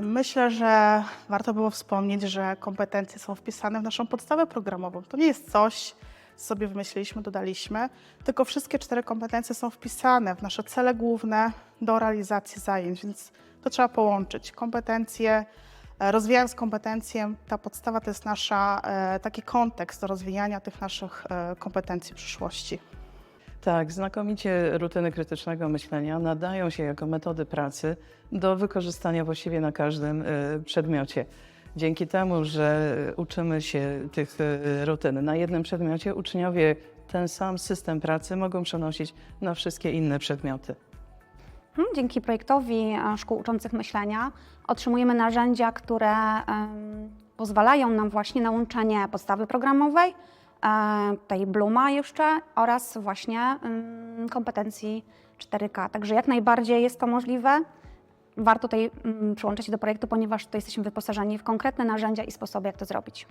Myślę, że warto było wspomnieć, że kompetencje są wpisane w naszą podstawę programową. To nie jest coś, co sobie wymyśliliśmy, dodaliśmy, tylko wszystkie cztery kompetencje są wpisane w nasze cele główne do realizacji zajęć, więc to trzeba połączyć. Kompetencje, e, rozwijając kompetencje, ta podstawa to jest nasza, e, taki kontekst do rozwijania tych naszych e, kompetencji w przyszłości. Tak, znakomicie rutyny krytycznego myślenia nadają się jako metody pracy do wykorzystania właściwie na każdym y, przedmiocie. Dzięki temu, że uczymy się tych y, rutyn na jednym przedmiocie, uczniowie ten sam system pracy mogą przenosić na wszystkie inne przedmioty. Mhm, Dzięki projektowi e, Szkół Uczących Myślenia otrzymujemy narzędzia, które pozwalają nam właśnie na łączenie podstawy programowej, tej Bluma jeszcze oraz właśnie em, kompetencji 4K. Także jak najbardziej jest to możliwe. Warto tutaj mm, przyłączyć się do projektu, ponieważ tutaj jesteśmy wyposażeni w konkretne narzędzia i sposoby, jak to zrobić.